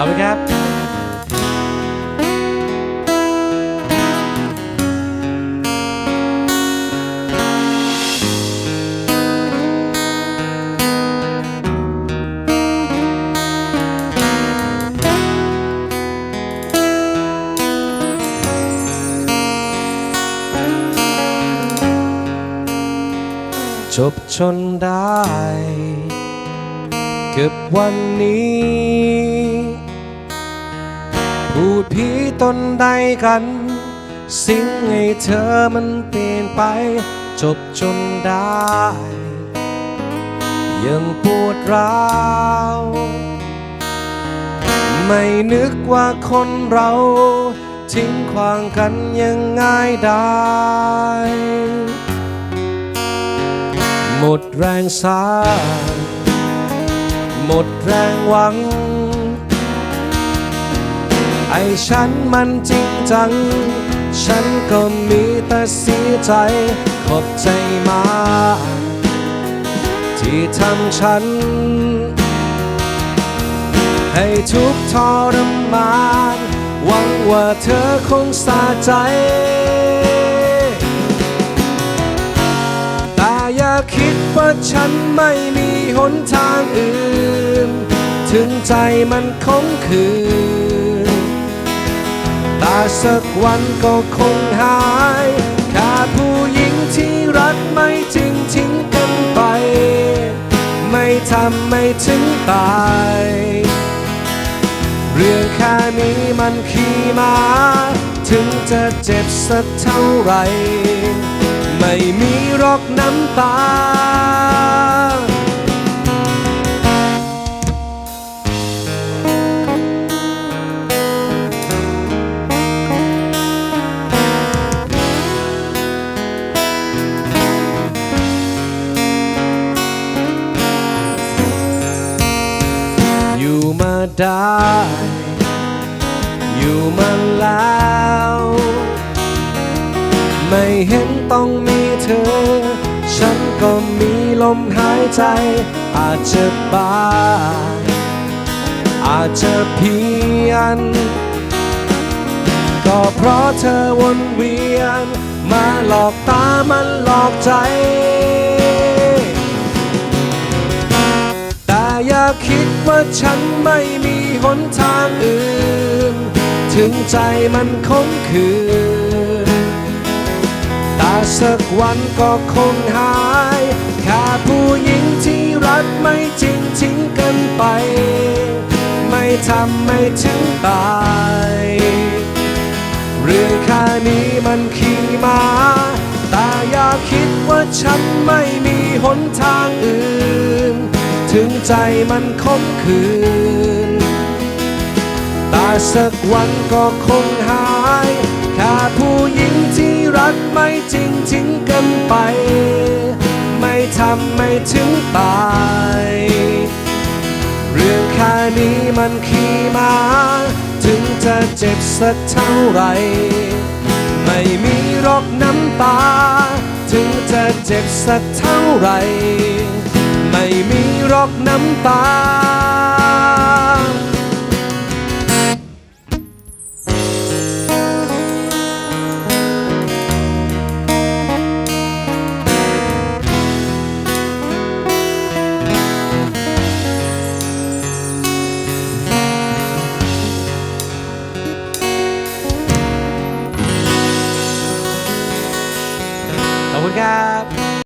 อบคุณครับ จบจนได้เก็บวันนี้ พูดผีตนใดกัน สิ่งให้เธอมันเปลี่ยนไป จบจนได้ ยังปวดร้าวไม่นึกว่าคนเรา ทิ้งขวางกันยังง่ายได้ หมดแรงสาหมดแรงหวัง ไอ้ฉันมันจริงจัง ฉันก็มีแต่เสียใจ ขอบใจมากที่ทำฉัน ให้ทุกทรมาน หวังว่าเธอคงสาใจ แต่อย่าคิดว่าฉันไม่มีหนทางอื่น ถึงใจมันคงคืน สักวันก็คงหายขาดผู้หญิงที่รักไม่จริงทิ้งกันไป ไม่ทำไม่ถึงตาย เรื่องแค่นี้มันขี่มา ถึงจะเจ็บสักเท่าไหรไม่มีรอกน้ำตา ได้ อยู่มาแล้ว ไม่เห็นต้องมีเธอ ฉันก็มีลมหายใจ อาจจะบ้า อาจจะเพียน ก็เพราะเธอวนเวียน มาหลอกตามันหลอกใจแต่อย่าคิด ว่าฉันไม่มีหนทางอื่น ถึงใจมันคงคืนแต่สักวันก็คงหายแค่ผู้หญิงที่รักไม่จริงทิ้งกันไป ไม่ทำไม่ถึงตายเรื่องแค่นี้มันขี่มาแต่อย่าคิดว่าฉันไม่มีหนทางอื่น ถึงใจมันคมคืนแต่สักวันก็คงหายแค่ผู้หญิงที่รักไม่จริงทิ้งกันไป ไม่ทำไม่ถึงตาย เรื่องแค่นี้มันขี่มา ถึงจะเจ็บสักเท่าไหรไม่มีรอกน้ำตา ถึงจะเจ็บสักเท่าไหร ม่มีรอกน้ำตา ขอบคุณครับ